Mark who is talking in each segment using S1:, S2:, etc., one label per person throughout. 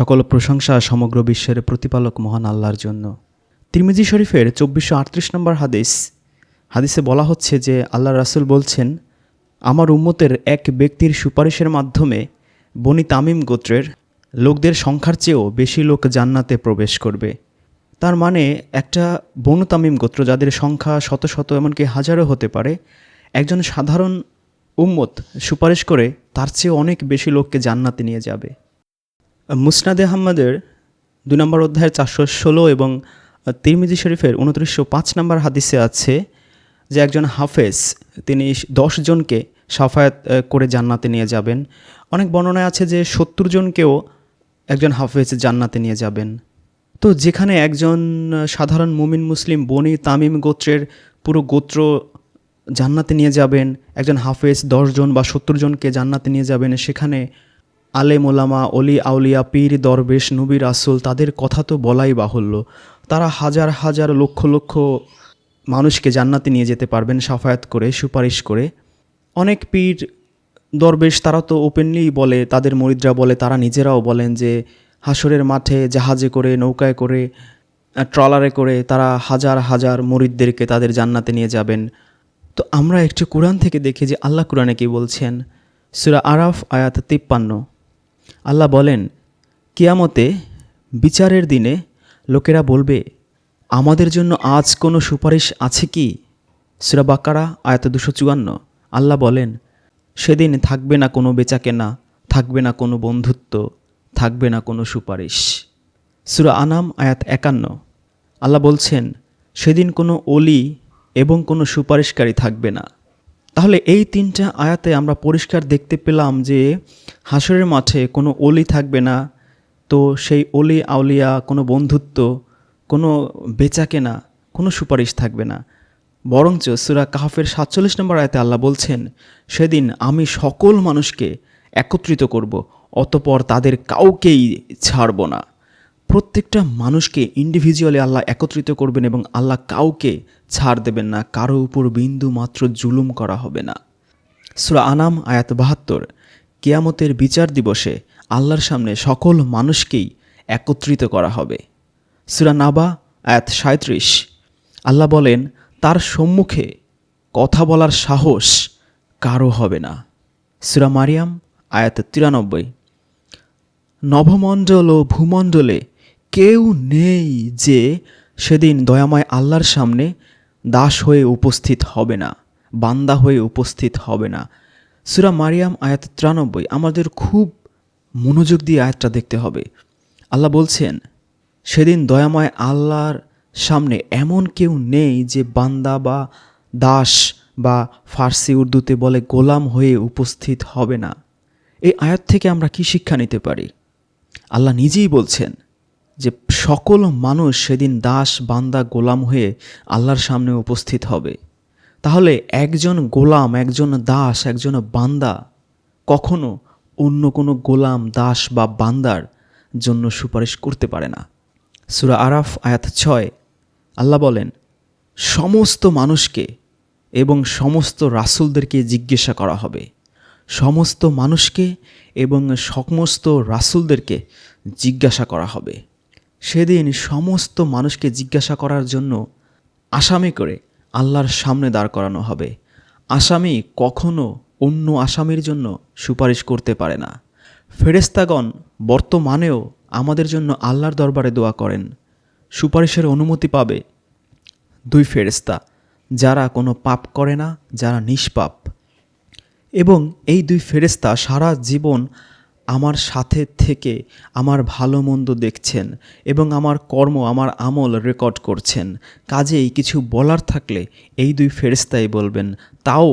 S1: সকল প্রশংসা সমগ্র বিশ্বের প্রতিপালক মহান আল্লাহর জন্য। তিরমিজি শরীফের চব্বিশশো আটত্রিশ নম্বর হাদিস, হাদিসে বলা হচ্ছে যে আল্লাহ রাসুল বলছেন, আমার উম্মতের এক ব্যক্তির সুপারিশের মাধ্যমে বনি তামিম গোত্রের লোকদের সংখ্যার চেয়েও বেশি লোক জান্নাতে প্রবেশ করবে। তার মানে একটা বনু তামিম গোত্র যাদের সংখ্যা শত শত এমনকি হাজারও হতে পারে, একজন সাধারণ উম্মত সুপারিশ করে তার চেয়ে অনেক বেশি লোককে জান্নাতে নিয়ে যাবে। মুসনাদে আহমদের দুই নম্বর অধ্যায়ের চারশো ষোলো এবং তিরমিজি শরীফের উনত্রিশশো পাঁচ নম্বর হাদিসে আছে যে একজন হাফেজ, তিনি জনকে সাফায়াত করে জান্নাতে নিয়ে যাবেন। অনেক বর্ণনায় আছে যে সত্তর জনকেও একজন হাফেজ জান্নাতে নিয়ে যাবেন। তো যেখানে একজন সাধারণ মুমিন মুসলিম, বনি তামিম গোত্রের পুরো গোত্র জান্নাতে নিয়ে যাবেন, একজন হাফেজ দশজন বা সত্তর জনকে জান্নাতে নিয়ে যাবেন, সেখানে আলেম ওলামা, অলি আউলিয়া, পীর, দরবেশ, নবী রাসুল, তাদের কথা তো বলাই বাহুল্য। তারা হাজার হাজার লক্ষ লক্ষ মানুষকে জান্নাতে নিয়ে যেতে পারবেন সাফায়াত করে, সুপারিশ করে। অনেক পীর, দরবেশ তারা তো ওপেনলি বলে, তাদের মরিদরা বলে, তারা নিজেরাও বলেন যে হাসরের মাঠে জাহাজে করে, নৌকায় করে ট্রলারে করে তারা হাজার হাজার মরিদদেরকে তাদের জান্নাতে নিয়ে যাবেন। তো আমরা একটু কোরআন থেকে দেখি যে আল্লাহ কোরআনে কি বলছেন? সুরা আরাফ, আয়াত তিপ্পান্ন। আল্লাহ বলেন, কিয়ামতে বিচারের দিনে লোকেরা বলবে, আমাদের জন্য আজ কোনো সুপারিশ আছে কি? সুরা বাকারা, আয়াত দুশো চুয়ান্ন। আল্লাহ বলেন, সেদিন থাকবে না কোনো বেচাকেনা, থাকবে না কোনো বন্ধুত্ব, থাকবে না কোনো সুপারিশ। সুরা আনাম, আয়াত একান্ন। আল্লাহ বলছেন, সেদিন কোনো অলি এবং কোনো সুপারিশকারী থাকবে না। তাহলে এই তিনটা আয়াতে আমরা পরিষ্কার দেখতে পেলাম যে হাসরের মাঠে কোনো অলি থাকবে না, তো সেই অলি আউলিয়া কোনো বন্ধুত্ব, কোনো বেচাকেনা কোনো সুপারিশ থাকবে না। বরঞ্চ সুরা কাহাফের সাতচল্লিশ নম্বর আয়াতে আল্লাহ বলছেন, সেদিন আমি সকল মানুষকে একত্রিত করব, অতপর তাদের কাউকেই ছাড়ব না। প্রত্যেকটা মানুষকে ইন্ডিভিজুয়ালি আল্লাহ একত্রিত করবেন এবং আল্লাহ কাউকে ছাড় দেবেন না, কারও উপর বিন্দু মাত্র জুলুম করা হবে না। সুরা আনাম, আয়াত বাহাত্তর, কেয়ামতের বিচার দিবসে আল্লাহর সামনে সকল মানুষকেই একত্রিত করা হবে। সুরা নাবা, আয়াত সাঁত্রিশ আল্লাহ বলেন, তার সম্মুখে কথা বলার সাহস কারও হবে না। সুরা মারিয়াম, আয়াত তিরানব্বই নভমণ্ডল ও ভূমণ্ডলে কেউ নেই যে সেদিন দয়াময় আল্লাহর সামনে দাস হয়ে উপস্থিত হবে না, বান্দা হয়ে উপস্থিত হবে না। সুরা মারিয়াম আয়াত তিরানব্বই, আমাদের খুব মনোযোগ দিয়ে আয়াতটা দেখতে হবে। আল্লাহ বলছেন, সেদিন দয়াময় আল্লাহর সামনে এমন কেউ নেই যে বান্দা বা দাস বা ফার্সি উর্দুতে বলে গোলাম হয়ে উপস্থিত হবে না। এই আয়াত থেকে আমরা কি শিক্ষা নিতে পারি? আল্লাহ নিজেই বলছেন সকল মানুষ সেদিন দাস, বান্দা, গোলাম হয়ে আল্লাহর সামনে উপস্থিত হবে। তাহলে একজন গোলাম, একজন দাস, একজন বান্দা কখনো অন্য কোনো গোলাম, দাস বা বান্দার জন্য সুপারিশ করতে পারে না। সুরা আরাফ, আয়াত ছয়, আল্লাহ বলেন, সমস্ত মানুষকে এবং সমস্ত রাসূলদেরকে জিজ্ঞাসা করা হবে। সমস্ত মানুষকে এবং সমস্ত রাসূলদেরকে জিজ্ঞাসা করা হবে। সেদিন সমস্ত মানুষকে জিজ্ঞাসা করার জন্য আসামি করে আল্লাহর সামনে দাঁড় করানো হবে। আসামি কখনো অন্য আসামির জন্য সুপারিশ করতে পারে না। ফেরেস্তাগণ বর্তমানেও আমাদের জন্য আল্লাহর দরবারে দোয়া করেন। সুপারিশের অনুমতি পাবে দুই ফেরেস্তা যারা কোনো পাপ করে না, যারা নিষ্পাপ। এবং এই দুই ফেরেস্তা সারা জীবন আমার সাথে থেকে আমার ভালো মন্দ দেখছেন এবং আমার কর্ম, আমার আমল রেকর্ড করছেন। কাজেই কিছু বলার থাকলে এই দুই ফেরেস্তাই বলবেন, তাও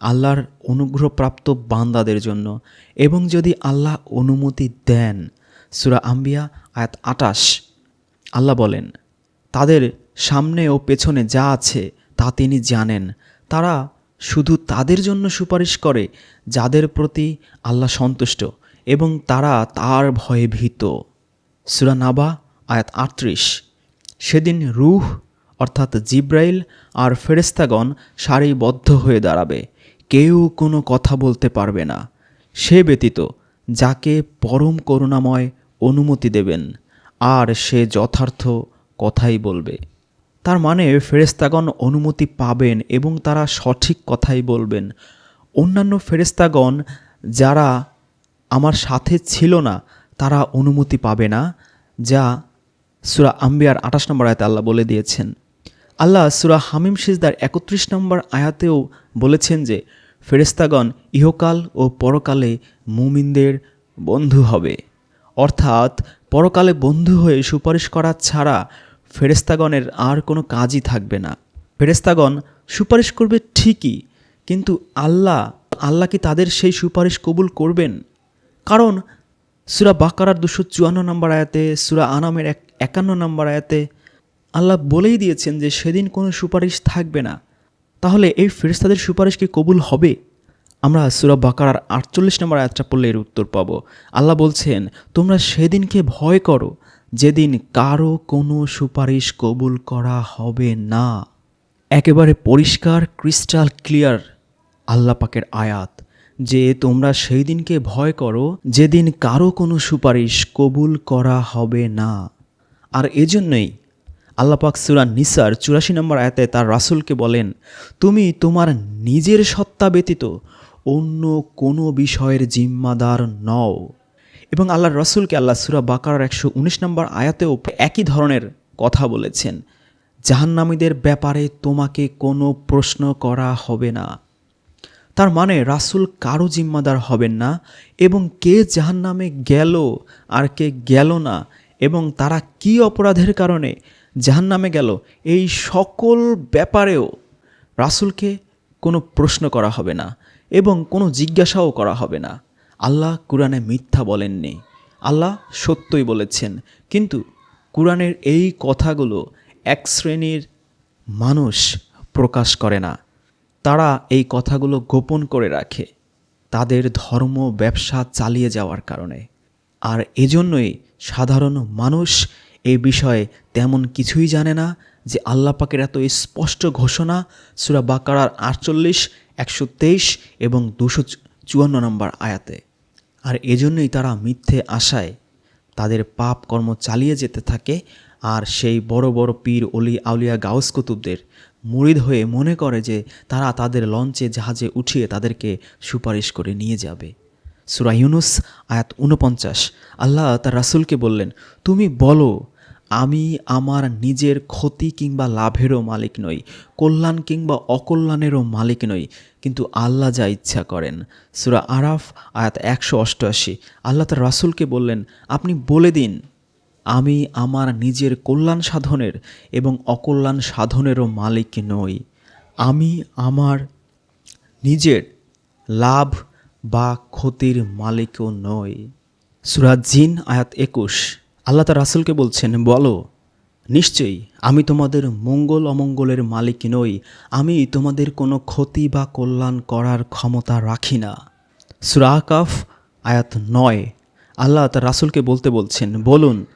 S1: আল্লাহর অনুগ্রহপ্রাপ্ত বান্দাদের জন্য। এবং যদি আল্লাহ অনুমতি দেন, সুরা আম্বিয়া, আয়াত আটাশ, আল্লাহ বলেন, তাদের সামনে ও পেছনে যা আছে, তা তিনি জানেন। তারা শুধু তাদের জন্য সুপারিশ করে, যাদের প্রতি আল্লাহ সন্তুষ্ট। এবং তারা তার ভয়ে ভীত। সুরা নাবা, আয়াত আটত্রিশ। সেদিন রুহ, অর্থাৎ জিব্রাইল আর ফেরেস্তাগণ সারিবদ্ধ হয়ে দাঁড়াবে। কেউ কোনো কথা বলতে পারবে না। সে ব্যতীত যাকে পরম করুণাময় অনুমতি দেবেন, আর সে যথার্থ কথাই বলবে। তার মানে ফেরেস্তাগণ অনুমতি পাবেন এবং তারা সঠিক কথাই বলবেন। অন্যান্য ফেরেস্তাগণ যারা আমার সাথে ছিল না, তারা অনুমতি পাবে না, যা সুরা আম্বিয়ার আঠাশ নম্বর আয়াতে আল্লাহ বলে দিয়েছেন। আল্লাহ সুরা হামিম সিজদার একত্রিশ নম্বর আয়াতেও বলেছেন যে ফেরেস্তাগণ ইহকাল ও পরকালে মুমিনদের বন্ধু হবে। অর্থাৎ, পরকালে বন্ধু হয়ে সুপারিশ করা ছাড়া ফেরেস্তাগণের আর কোনো কাজই থাকবে না। ফেরেস্তাগণ সুপারিশ করবে ঠিকই, কিন্তু আল্লাহ আল্লাহ কি তাদের সেই সুপারিশ কবুল করবেন? কারণ সুরা বাকারার দুশো চুয়ান্ন নম্বর আয়াতে, সুরা আনামের এক একান্ন নম্বর আয়াতে আল্লাহ বলেই দিয়েছেন যে সেদিন কোনো সুপারিশ থাকবে না। তাহলে এই ফেরেস্তাদের সুপারিশ কি কবুল হবে? আমরা সুরা বাকারার আটচল্লিশ নম্বর আয়াতটা পড়লে এর উত্তর পাব। আল্লাহ বলছেন, তোমরা সেদিনকে ভয় করো, যেদিন কারও কোনো সুপারিশ কবুল করা হবে না। একেবারে পরিষ্কার, ক্রিস্টাল ক্লিয়ার আল্লাহ পাকের আয়াত। যে তোমরা সেই দিনকে ভয় করো, যেদিন কারও কোনো সুপারিশ কবুল করা হবে না। আর এজন্যই আল্লাপাক সুরা নিসার চুরাশি নম্বর আয়াতে তার রাসুলকে বলেন, তুমি তোমার নিজের সত্তা ব্যতীত অন্য কোনো বিষয়ের জিম্মাদার নও। এবং আল্লাহর রসুলকে আল্লাহ সুরা বাকার একশো উনিশ নম্বর আয়াতেও একই ধরনের কথা বলেছেন, জাহান্নামীদের ব্যাপারে তোমাকে কোনো প্রশ্ন করা হবে না। তার মানে রাসুল কারও জিম্মাদার হবেন না এবং কে জাহান্নামে গেল আর কে গেল না এবং তারা কি অপরাধের কারণে জাহান্নামে গেল, এই সকল ব্যাপারেও রাসুলকে কোনো প্রশ্ন করা হবে না এবং কোনো জিজ্ঞাসাও করা হবে না। আল্লাহ কোরআনে মিথ্যা বলেননি। আল্লাহ সত্যই বলেছেন, কিন্তু কোরআনের এই কথাগুলো এক শ্রেণির মানুষ প্রকাশ করে না। তারা এই কথাগুলো গোপন করে রাখে। তাদের ধর্ম ব্যবসা চালিয়ে যাওয়ার কারণে। আর এজন্যই সাধারণ মানুষ এই বিষয়ে তেমন কিছুই জানে না যে আল্লাহ পাকের এত স্পষ্ট ঘোষণা সুরা বাকারার আটচল্লিশ, একশো তেইশ এবং দুশো চুয়ান্ন নম্বর আয়াতে। আর এজন্যই তারা মিথ্যে আশায় তাদের পাপ কর্ম চালিয়ে যেতে থাকে আর সেই বড় বড় পীর অলি আউলিয়া গাউস কুতুবদের মুরিদ হয়ে মনে করে যে তারা তাদের লঞ্চে জাহাজে উঠিয়ে তাদেরকে সুপারিশ করে নিয়ে যাবে। সুরা ইউনুস, আয়াত উনপঞ্চাশ আল্লাহ তার রাসুলকে বললেন, তুমি বলো, আমি আমার নিজের ক্ষতি কিংবা লাভেরও মালিক নই, কল্যাণ কিংবা অকল্যাণেরও মালিক নই, কিন্তু আল্লাহ যা ইচ্ছা করেন। সুরা আরাফ, আয়াত একশো অষ্টআশি। আল্লাহ তার রাসুলকে বললেন, আপনি বলে দিন। আমি আমার নিজের কল্যাণ সাধনের এবং অকল্যাণ সাধনেরও মালিক নই। আমি আমার নিজের লাভ বা ক্ষতির মালিকও নই। জিন, আয়াত একুশ। আল্লাহ তার রাসুলকে বলছেন, বলো, নিশ্চয়ই আমি তোমাদের মঙ্গল অমঙ্গলের মালিক নই। আমি তোমাদের কোনো ক্ষতি বা কল্যাণ করার ক্ষমতা রাখি না। সুরা আকাফ, আয়াত নয়। আল্লাহ তার রাসুলকে বলতে বলছেন, বলুন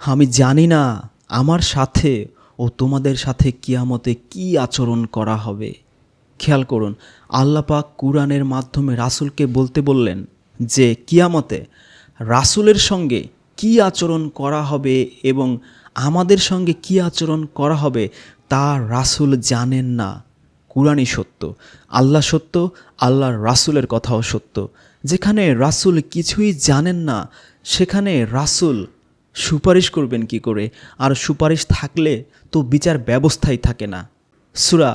S1: আমি জানি না আমার সাথে ও তোমাদের সাথে কিয়ামতে কি আচরণ করা হবে। খেয়াল করুন আল্লাপাক কুরআনের মাধ্যমে রাসুলকে বলতে বললেন যে, কিয়ামতে রাসুলের সঙ্গে কি আচরণ করা হবে এবং আমাদের সঙ্গে কি আচরণ করা হবে তা রাসুল জানেন না। কুরআনই সত্য, আল্লাহ সত্য, আল্লাহর রাসুলের কথাও সত্য। যেখানে রাসুল কিছুই জানেন না, সেখানে রাসুল সুপারিশ করবেন কি করে? আর সুপারিশ থাকলে তো বিচার ব্যবস্থাই থাকে না। সুরা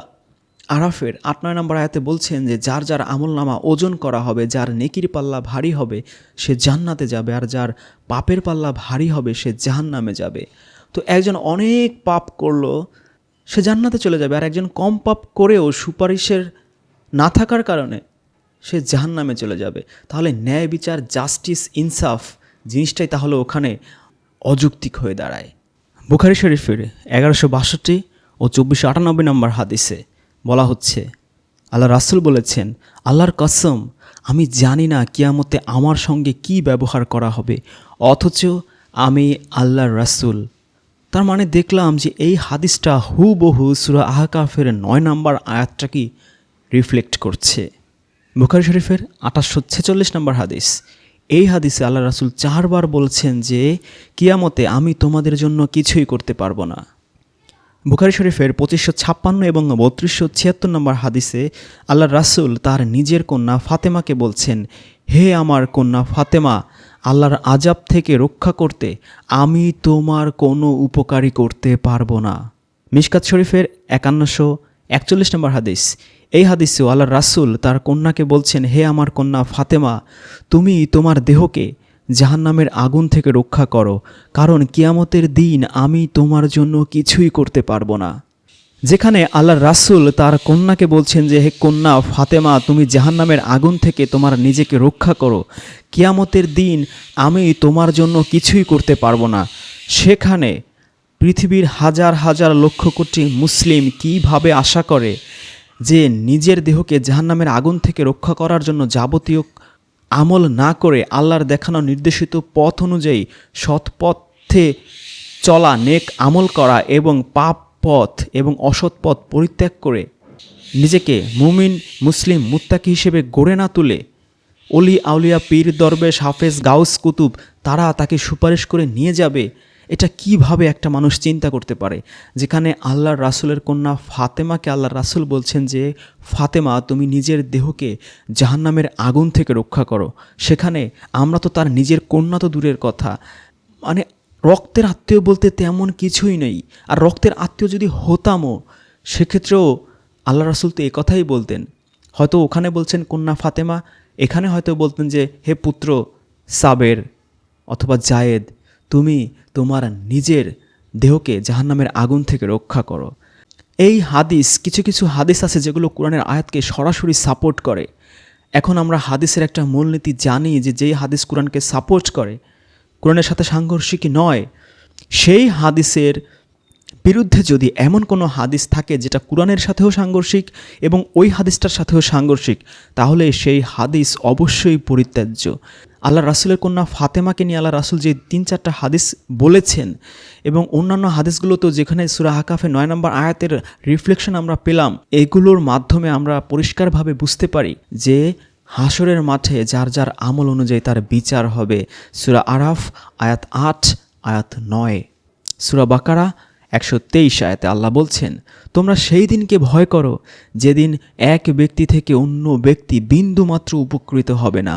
S1: আরাফের আট, নয় নম্বর আয়াতে বলছেন যে, যার যার আমল নামা ওজন করা হবে, যার নেকির পাল্লা ভারী হবে, সে জান্নাতে যাবে, আর যার পাপের পাল্লা ভারী হবে, সে জাহান্নামে যাবে। তো একজন অনেক পাপ করল, সে জান্নাতে চলে যাবে, আর একজন কম পাপ করেও সুপারিশের না থাকার কারণে সে জাহান্নামে চলে যাবে। তাহলে ন্যায় বিচার, জাস্টিস, ইনসাফ জিনিসটাই তাহলে ওখানে অযৌক্তিক হয়ে দাঁড়ায়। বুখারি শরীফের এগারোশো বাষট্টি ও চব্বিশশো আটানব্বই নম্বর হাদিসে বলা হচ্ছে, আল্লাহ রাসুল বলেছেন, আল্লাহর কসম, আমি জানি না কিয়ামতে আমার সঙ্গে কি ব্যবহার করা হবে, অথচ আমি আল্লাহর রাসুল। তার মানে দেখলাম যে এই হাদিসটা হুবহু সুরা আহকাফের নয় নম্বর আয়াতটা কি রিফ্লেক্ট করছে। বুখারি শরীফের আঠাশশো ছেচল্লিশ নম্বর হাদিস এই হাদিসে আল্লাহ রাসুল চারবার বলছেন যে, কিয়ামতে আমি তোমাদের জন্য কিছুই করতে পারব না। বুখারি শরীফের পঁচিশশো ছাপ্পান্ন এবং বত্রিশশো ছিয়াত্তর নম্বর হাদিসে আল্লাহ রাসুল তার নিজের কন্যা ফাতেমাকে বলছেন, হে আমার কন্যা ফাতেমা, আল্লাহর আজাব থেকে রক্ষা করতে আমি তোমার কোনো উপকারী করতে পারব না। মিশকাত শরীফের একান্নশো একচল্লিশ নম্বর হাদিস। এই হাদিসেও আল্লাহ রাসুল তার কন্যাকে বলছেন, হে আমার কন্যা ফাতেমা, তুমি তোমার দেহকে জাহান্নামের আগুন থেকে রক্ষা করো, কারণ কিয়ামতের দিন আমি তোমার জন্য কিছুই করতে পারব না। যেখানে আল্লাহ রাসুল তার কন্যাকে বলছেন যে, হে কন্যা ফাতেমা, তুমি জাহান্নামের আগুন থেকে তোমার নিজেকে রক্ষা করো। কিয়ামতের দিন আমি তোমার জন্য কিছুই করতে পারব না। সেখানে পৃথিবীর হাজার হাজার লক্ষ কোটি মুসলিম কীভাবে আশা করে যে নিজের দেহকে জাহান্নামের আগুন থেকে রক্ষা করার জন্য যাবতীয় আমল না করে আল্লাহর দেখানো নির্দেশিত পথ অনুযায়ী সৎ পথে চলা, নেক আমল করা এবং পাপ পথ এবং অসৎ পথ পরিত্যাগ করে নিজেকে মুমিন, মুসলিম, মুত্তাকি হিসেবে গড়ে না তুলে অলি আউলিয়া পীর দরবেশ হাফেজ গাউস কুতুব তারা তাকে সুপারিশ করে নিয়ে যাবে। এটা কীভাবে একটা মানুষ চিন্তা করতে পারে? যেখানে আল্লাহর রাসুলের কন্যা ফাতেমাকে আল্লাহর রাসুল বলছেন যে, ফাতেমা, তুমি নিজের দেহকে জাহান্নামের আগুন থেকে রক্ষা করো। সেখানে আমরা তো তার নিজের কন্যা তো দূরের কথা। মানে রক্তের আত্মীয় বলতে তেমন কিছুই নেই। আর রক্তের আত্মীয় যদি হতামও, সেক্ষেত্রেও আল্লাহ রাসুল তো কথাই বলতেন। হয়তো ওখানে বলছেন, কন্যা ফাতেমা। এখানে হয়তো বলতেন যে, হে পুত্র সাবের অথবা জায়েদ তুমি তোমার নিজের দেহকে জাহান্নামের আগুন থেকে রক্ষা করো। এই হাদিস, কিছু কিছু হাদিস আছে যেগুলো কোরআনের আয়াতকে সরাসরি সাপোর্ট করে। এখন আমরা হাদিসের একটা মূলনীতি জানি যে যেই হাদিস কোরআনকে সাপোর্ট করে, কোরআনের সাথে সাংঘর্ষিক নয়, সেই হাদিসের বিরুদ্ধে যদি এমন কোনো হাদিস থাকে যেটা কোরআনের সাথেও সাংঘর্ষিক এবং ওই হাদিসটার সাথেও সাংঘর্ষিক, তাহলে সেই হাদিস অবশ্যই পরিত্যাজ্য। আল্লাহ রাসুলের কন্যা ফাতেমাকে নিয়ে আল্লাহ রাসুল যে তিন চারটা হাদিস বলেছেন এবং অন্যান্য হাদিসগুলোতেও যেখানে সুরা হাকাফে নয় নম্বর আয়াতের রিফ্লেকশন আমরা পেলাম, এগুলোর মাধ্যমে আমরা পরিষ্কারভাবে বুঝতে পারি যে হাসরের মাঠে যার যার আমল অনুযায়ী তার বিচার হবে। সুরা আরাফ আয়াত আট, আয়াত নয়। সুরা বাকারা একশো তেইশ আয়াতে আল্লাহ বলছেন, তোমরা সেই দিনকে ভয় করো, যেদিন এক ব্যক্তি থেকে অন্য ব্যক্তি বিন্দুমাত্র উপকৃত হবে না।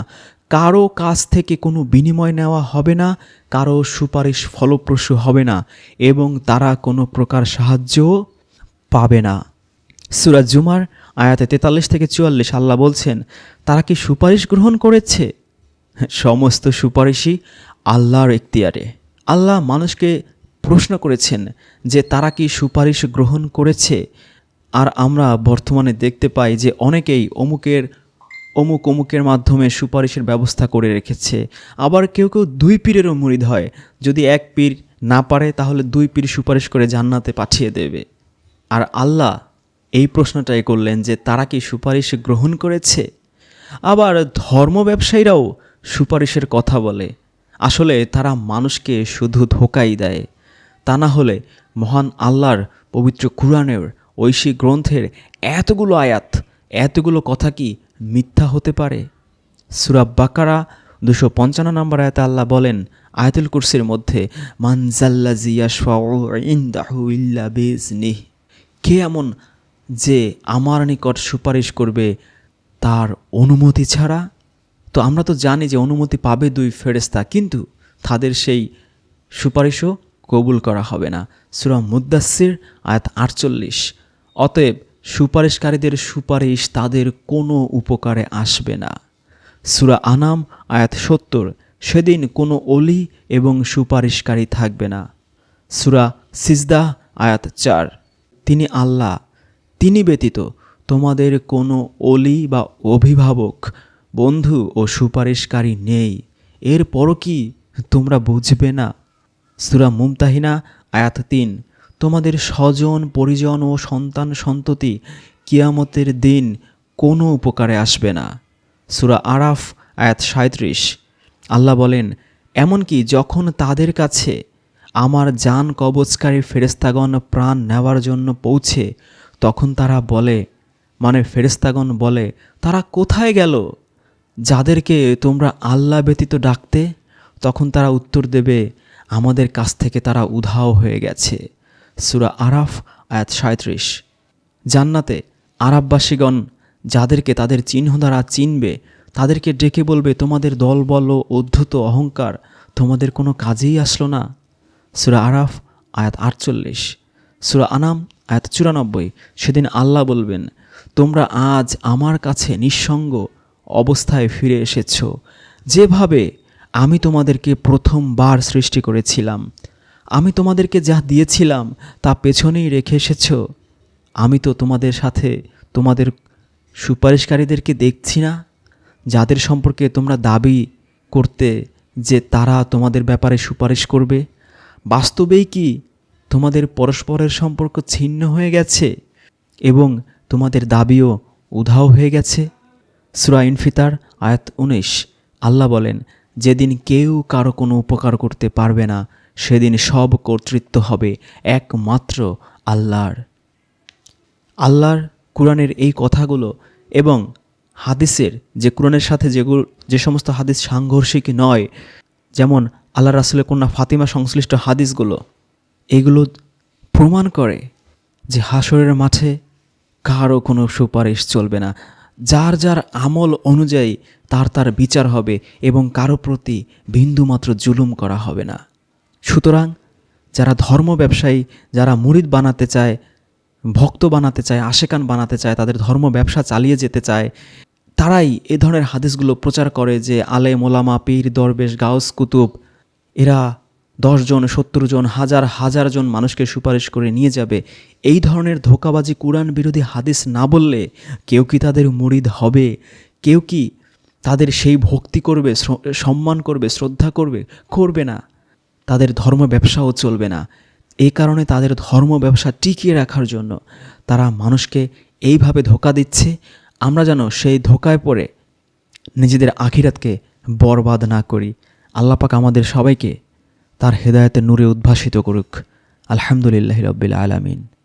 S1: কারও কাছ থেকে কোনো বিনিময় নেওয়া হবে না, কারও সুপারিশ ফলপ্রসূ হবে না, এবং তারা কোনো প্রকার সাহায্য পাবে না। সুরাজ জুমার আয়াতে তেতাল্লিশ থেকে চুয়াল্লিশ আল্লাহ বলছেন, তারা কি সুপারিশ গ্রহণ করেছে? সমস্ত সুপারিশই আল্লাহর এখতিয়ারে। আল্লাহ মানুষকে প্রশ্ন করেছেন যে তারা কি সুপারিশ গ্রহণ করেছে? আর আমরা বর্তমানে দেখতে পাই যে অনেকেই অমুকের, অমুক অমুকের মাধ্যমে সুপারিশের ব্যবস্থা করে রেখেছে। আবার কেউ কেউ দুই পীরেরও মুরিদ হয়। যদি এক পীর না পারে, তাহলে দুই পীর সুপারিশ করে জান্নাতে পাঠিয়ে দেবে। আর আল্লাহ এই প্রশ্নটাই করলেন যে তারা কি সুপারিশ গ্রহণ করেছে? আবার ধর্ম ব্যবসায়ীরাও সুপারিশের কথা বলে। আসলে তারা মানুষকে শুধু ধোকাই দেয়। তা না হলে মহান আল্লাহর পবিত্র কুরআনের ঐশী গ্রন্থের এতগুলো আয়াত, এতগুলো কথা কি মিথ্যা হতে পারে? সুরাব বাকারা দুশো পঞ্চান্ন নম্বর আয়াতে আল্লাহ বলেন, আয়াতুল কুরসির মধ্যে মানজাল্লা ইল্লা বেজনিহ কে এমন যে আমার নিকট সুপারিশ করবে তার অনুমতি ছাড়া? তো আমরা তো জানি যে অনুমতি পাবে দুই ফেরেস্তা কিন্তু তাদের সেই সুপারিশও কবুল করা হবে না। সুরা মুদাসির আয়াত আটচল্লিশ। অতএব সুপারিশকারীদের সুপারিশ তাদের কোনো উপকারে আসবে না। সুরা আনাম, আয়াত সত্তর। সেদিন কোনো অলি এবং সুপারিশকারী থাকবে না। সুরা সিজদা, আয়াত চার। তিনি আল্লাহ, তিনি ব্যতীত তোমাদের কোনো অলি বা অভিভাবক, বন্ধু ও সুপারিশকারী নেই। এরপরও কি তোমরা বুঝবে না? সুরা মুমতাহিনা, আয়াত তিন। তোমাদের স্বজন, পরিজন ও সন্তান সন্ততি কিয়ামতের দিন কোনো উপকারে আসবে না। সুরা আরাফ, আয়াত সাঁত্রিশ আল্লাহ বলেন, এমনকি যখন তাদের কাছে আমার যান কবচকারী ফেরেস্তাগণ প্রাণ নেওয়ার জন্য পৌঁছে, তখন তারা বলে মানে ফেরেস্তাগণ বলে, তারা কোথায় গেল? যাদেরকে তোমরা আল্লাহ ব্যতীত ডাকতে? তখন তারা উত্তর দেবে আমাদের কাছ থেকে তারা উধাও হয়ে গেছে। সুরা আরাফ, আয়াত সাঁত্রিশ জান্নাতে আরববাসীগণ যাদেরকে তাদের চিহ্ন দ্বারা চিনবে, তাদেরকে ডেকে বলবে, তোমাদের দলবল ও অদ্ভুত অহংকার তোমাদের কোনো কাজেই আসলো না। সুরা আরাফ, আয়াত আটচল্লিশ। সুরা আনাম, আয়াত চুরানব্বই। সেদিন আল্লাহ বলবেন, তোমরা আজ আমার কাছে নিঃসঙ্গ অবস্থায় ফিরে এসেছ। যেভাবে আমি তোমাদেরকে প্রথমবার সৃষ্টি করেছিলাম। আমি তোমাদেরকে যা দিয়েছিলাম, তা পেছনেই রেখে এসেছ। আমি তো তোমাদের সাথে তোমাদের সুপারিশকারীদেরকে দেখছি না, যাদের সম্পর্কে তোমরা দাবি করতে যে তারা তোমাদের ব্যাপারে সুপারিশ করবে। বাস্তবেই কি তোমাদের পরস্পরের সম্পর্ক ছিন্ন হয়ে গেছে এবং তোমাদের দাবিও উধাও হয়ে গেছে? সুরা ইনফিতার আয়াত উনিশ। আল্লাহ বলেন যেদিন কেউ কারও কোনো উপকার করতে পারবে না, সেদিন সব কর্তৃত্ব হবে একমাত্র আল্লাহর। আল্লাহর কোরআনের এই কথাগুলো এবং হাদিসের যে কোরআনের সাথে যেগুলো যে সমস্ত হাদিস সাংঘর্ষিক নয়, যেমন আল্লাহ রাসুলের কন্যা ফাতিমা সংশ্লিষ্ট হাদিসগুলো, এগুলো প্রমাণ করে যে হাসরের মাঠে কারও কোনো সুপারিশ চলবে না। যার যার আমল অনুযায়ী তার তার বিচার হবে এবং কারও প্রতি বিন্দুমাত্র জুলুম করা হবে না। সুতরাং যারা ধর্ম ব্যবসায়ী, যারা মুরিদ বানাতে চায়, ভক্ত বানাতে চায়, আশেকান বানাতে চায়, তাদের ধর্ম ব্যবসা চালিয়ে যেতে চায়, তারাই এ ধরনের হাদিসগুলো প্রচার করে যে আলে মোলামা পীর, দরবেশ, গাউস, কুতুব, এরা দশজন সত্তর জন হাজার হাজার জন মানুষকে সুপারিশ করে নিয়ে যাবে। এই ধরনের ধোকাবাজি কোরআন বিরোধী হাদিস না বললে কেউ কি তাদের মুরিদ হবে? কেউ কি তাদের সেই ভক্তি করবে সম্মান করবে, শ্রদ্ধা করবে? করবে না। তাদের ধর্ম ব্যবসাও চলবে না। এই কারণে তাদের ধর্ম ব্যবসা টিকিয়ে রাখার জন্য তারা মানুষকে এইভাবে ধোকা দিচ্ছে। আমরা যেন সেই ধোকায় পড়ে নিজেদের আখিরাতকে বরবাদ না করি। আল্লাপাক আমাদের সবাইকে তার হেদায়তের নূরে উদ্ভাসিত করুক। আলহামদুলিল্লাহ রব্বিল আলামিন।